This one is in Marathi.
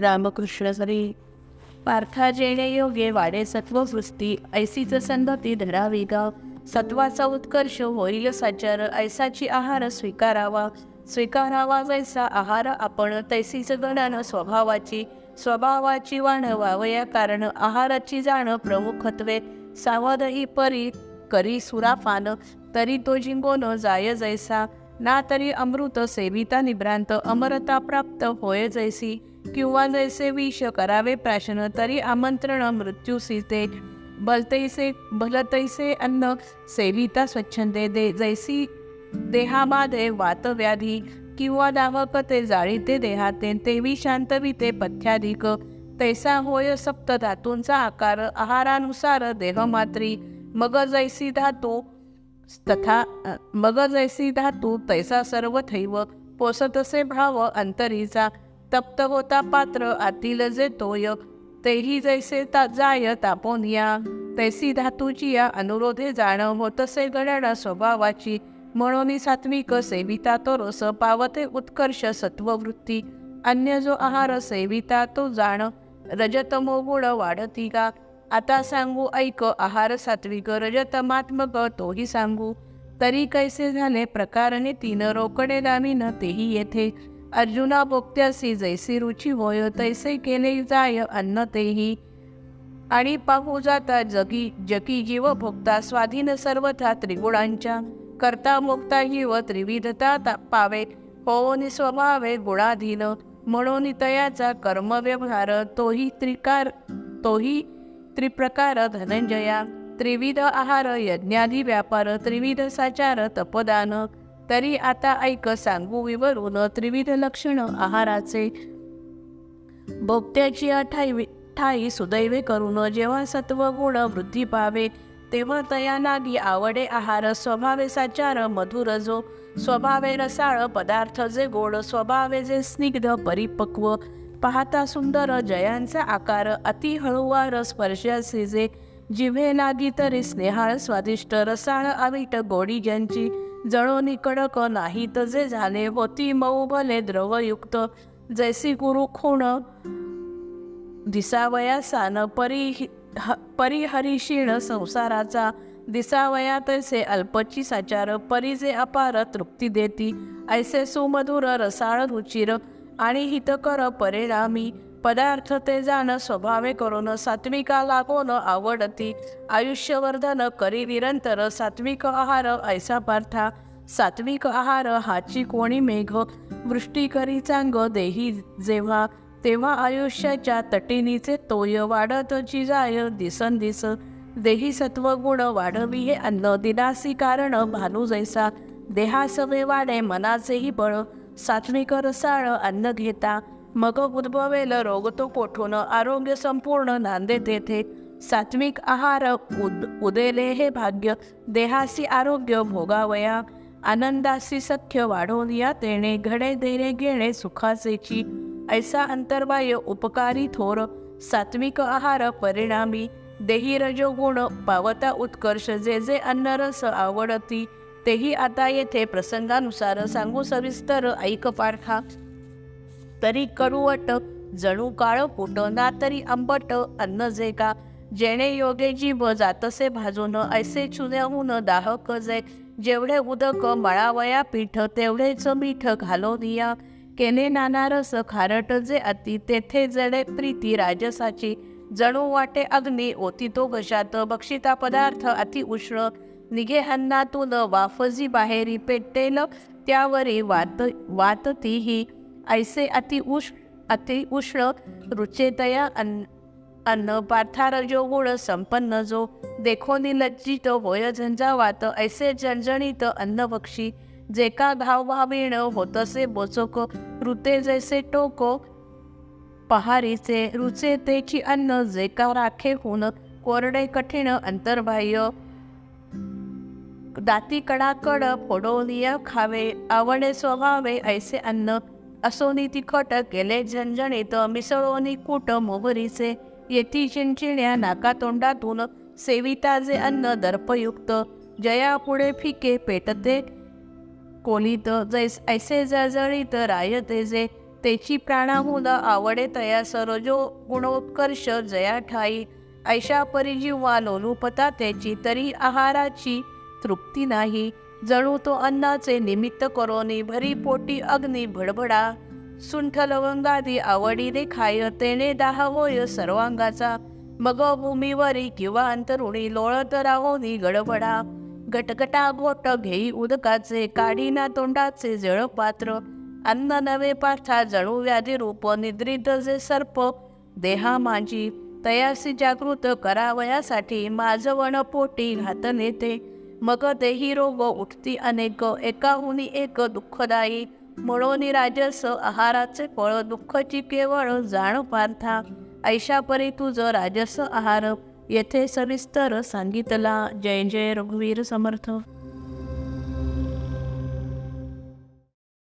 रामकृष्ण हरी पार्था जेणे योगे वाडे सत्ववृत्ती ऐसीच संगती धरावी गा सत्वाचा उत्कर्ष होईल साचार ऐसाची आहार स्वीकारावा. स्वीकारावा जैसा आहार आपण तैसीच गणन स्वभावाची. स्वभावाची वाण वावया कारण आहाराची जाण प्रमुखत्वे. सावध ही परी करी सुराफान तरी तो जिंगोन जाय जैसा. ना तरी अमृत सेविता निभ्रांत अमरता प्राप्त होय जैसी किंवा जैसे विष करावे प्राशन तरी आमंत्रण मृत्यू सीते. बलतैसे भलतैसे अन्न सेविता स्वच्छंदे दे जैसी देहाबाधे वातव्याधी किंवा दावक ते जाळीते देहाते तेवी शांतवी ते पथ्याधिक. तैसा होय सप्त धातूंचा आकार आहारानुसार देहमात्री मग जैसी धातू तथा मग जैसी धातू तैसा सर्व थैव पोसतसे भाव अंतरीचा तप्त होता पात्र आतील जे तोय तेही जैसे ता जाय तापोनिया तैसी धातूची या अनुरोधे जाणं होतसे गणना स्वभावाची म्हणून सात्विक सेविता तो रस पावते उत्कर्ष सत्ववृत्ती अन्य जो आहार सेविता तो जाण रजतमो गुण वाढती का आता सांगू ऐक आहार सात्विक रजतमात्मक तोही सांगू. तरी कैसे झाले प्रकारने तीन रोकडे दामिन तेही येथे. अर्जुना भोक्त्यासी जैसी रुची होय तैसे केले जाय अन्न तेही. आणि पाहू जाता जगी जगी जीव भोगता स्वाधीन सर्वथा त्रिगुणांच्या. करता मुक्ता जीव त्रिविधता ता- पावे. होऊन स्वभावे गुणाधीन. म्हणून तयाचा कर्मव्यवहार तोही त्रिकार तोही त्रिप्रकार धनंजया त्रिविध आहार यज्ञादी व्यापार त्रिविध साचार तपदान. तरी आता ऐक सांगू विवरून त्रिविध लक्षण आहाराचे. भोक्त्याची अठाई ठाई सुदैवे करून जेव्हा सत्व गुण वृद्धी पावे तेव्हा तया नागी आवडे आहार स्वभावे साचार मधुर जो स्वभावे रसाळ पदार्थ जे गोड स्वभावे जे स्निग्ध परिपक्व. पाहता सुंदर जयांचा आकार अति हळूवार स्पर्शाचे जे जिव्हे लागी तरी स्नेहाळ स्वादिष्ट रसाळ आविट गोडी ज्यांची जळोनी कडक नाहीत जे झाले होती मऊ भले द्रवयुक्त. जैसी गुरु खूण दिसावया सान परी ह- परिहरिशीण संसाराचा. दिसावया तैसे अल्पची साचार परी जे अपार तृप्ती देती. ऐसे सुमधुर रसाळ रुचिर आणि हितकर परिणामी पदार्थ ते जाण स्वभावे करून सात्विका लागोन आवडती? आयुष्यवर्धन करी निरंतर सात्विक आहार ऐसा पार्था सात्विक आहार हाची कोणी मेघ? वृष्टी करी चांग देही जेव्हा तेव्हा आयुष्याच्या तटिनीचे तोय वाढत जाय दिसन दिस देही सत्वगुण वाढवी हे अन्न दिनासी कारण भानू जैसा. देहासवे वाढे मनाचेही बळ. सात्विक रसाळ अन्न घेता. मग उद्भवेल रोग तो कोठून? आरोग्य संपूर्ण नांदे तेथे. सात्विक आहार उद उदेले हे भाग्य. देहासी आरोग्य भोगावया. आनंदासी सख्य वाढवून या तेणे. घडे देणे घेणे सुखासेची ऐसा अंतर्बाह्य उपकारी थोर. सात्विक आहार परिणामी. देही रजोगुण पावता उत्कर्ष. जे जे अन्नरस आवडती. तेही आता येथे प्रसंगानुसार सांगू सविस्तर ऐक पारखा. तरी कडुवट जणू काळ पोट ना तरी आंबट अन्न जे का जेणे योगे जीभ जातसे भाजून ऐसे चुन्याहून दाहक जे जेवढे उदक मळावया पीठ तेवढेच मीठ घालून या केने नानारस खारट जे अति तेथे जडे प्रीती राजसाची. जणू वाटे अग्नी ओती तो घशात बक्षिता पदार्थ अति उष्ण. निघेहन्नातून वाफजी बाहेरी पेटेल त्यावरी वात वाततीही ऐसे अति उष्ण अति उष्ण रुचेतया अन्न अन्न पार्थार जो गुण संपन्न जो. देखो लज्जित होय झंझावात ऐसे जणजणीत अन्न बक्षी जे का घाव भावीण होतसे बोचोक ऋते जैसे टोको. पहारीचे रुचे तेची अन्न जे का राखे होऊन कोरडे कठीण अंतर्बाह्य. दाती कडाकड फोडोनिय खावे आवडे स्वभावे ऐसे अन्न. असोनी तिखट केले झणझणीत मिसळोनी कूट मोहरीचे. येती चिंचिण्या नाकातोंडातून सेविताजे अन्न दर्पयुक्त. जया पुढे फिके पेटते. कोलीत जैस ऐसे जळजळीत रायते जे. तेची प्राणाहून आवडे तया सरजो गुणोत्कर्ष जया ठाई. ऐशा परिजीवा लोलुपता त्याची तरी आहाराची तृप्ती नाही. जणू तो अन्नाचे निमित्त करोनी भरी पोटी अग्नी भडभडा. सुंठ लवंगादी आवडीने खाय तेने दाहवोय सर्वांगाचा. मग भूमीवरी किंवा अंतरुणी लोळत राहोनी गडबडा. गटगटा घोट घेई उदकाचे काढीना तोंडाचे जळ पात्र अन्न नवे पाठा जणू व्याधी रूप निद्रित जे सर्प. देहा माझी तयासी जागृत करावयासाठी माझवण पोटी घात नेते मग देही रोग उठती अनेक एकाहुनी एक दुःखदायी. म्हणून राजस आहाराचे फळ दुःखची केवळ जाण पार्था. ऐशापरी तुझ तुझं राजस आहार येथे सविस्तर सांगितला. जय जय रघुवीर समर्थ.